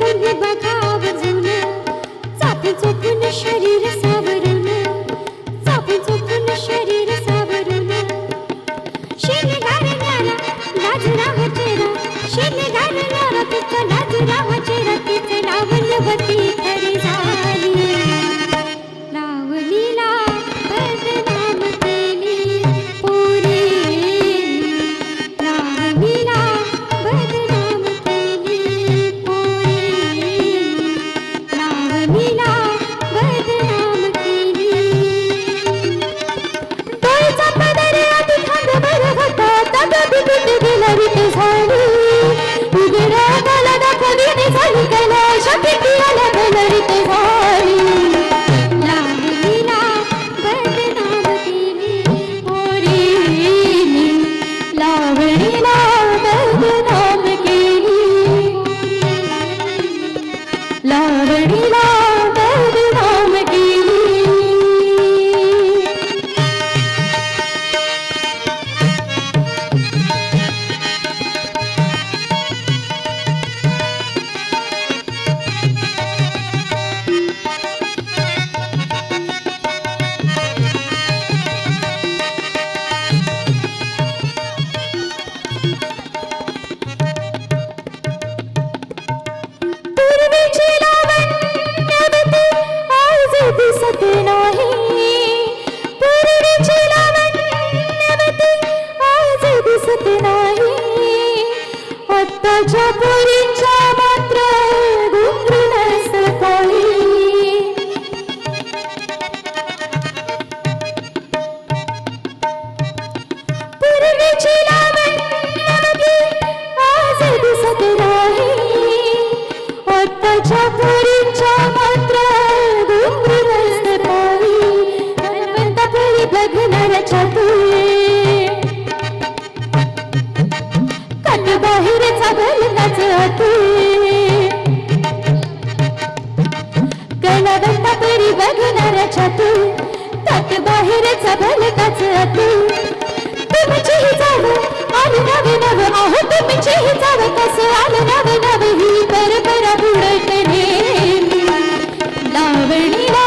বন্ধু বাখা querida. बघणाऱ्याच्या त्यात बाहेरचा भलताच तू तुमचीही जाव आलं नवे नव. आहो तुमचीही जाव कसं आलं नव नव. ही परपरा बुडत नेली लावणीला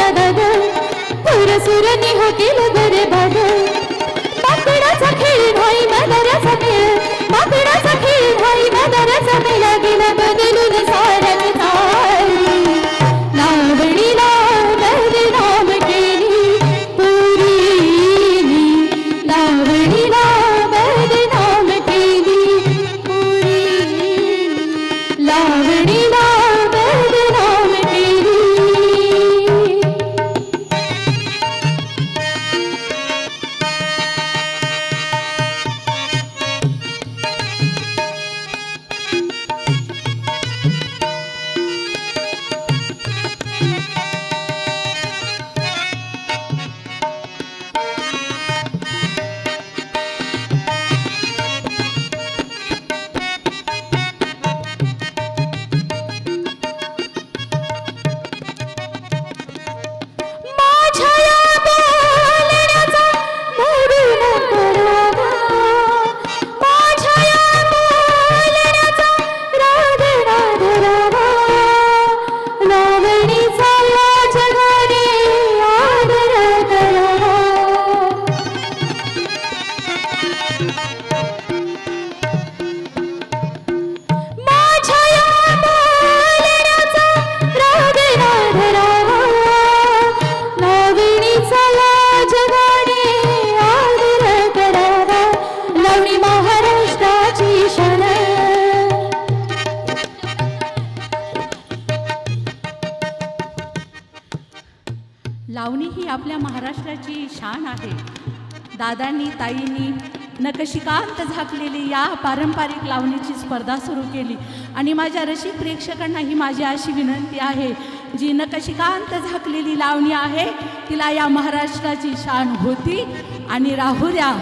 होत्या दादा पुरसुरनी हो बरे बरबाद माकडाचा खेळ भाई मदाराचा खेळ माकडाचा खेळ भाई मदाराचा मेला गेला बदलून सारा महाराष्ट्राची शान आहे. दादांनी ताईंनी नकशिकांत झाकलेली या पारंपरिक लावणीची स्पर्धा सुरू केली. आणि माझ्या रसिक प्रेक्षकांना ही माझी अशी विनंती आहे जी नकशिकांत झाकलेली लावणी आहे तिला या महाराष्ट्राची शान होती. आणि राहू द्या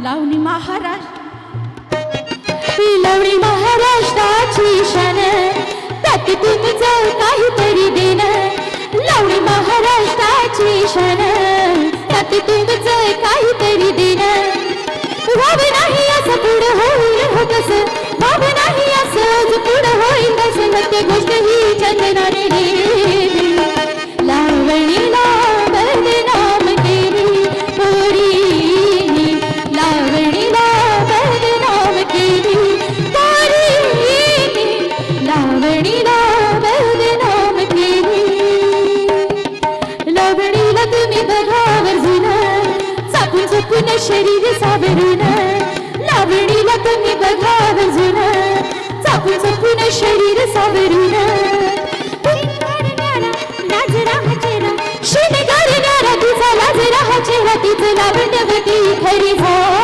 लावणी महाराष्ट्र लावणी महाराष्ट्राची शान त्यात तुमचं काहीतरी देणं महाराष्ट्राची शान त्यात तुमचं काहीतरी घाबरून लावणीला तुम्ही बघा अजून चाकू चुकून शरीर सावरून. शिणगारणारा तिचा लाजरा हा चेहरा. तिचं लावण्यवती खरी हो.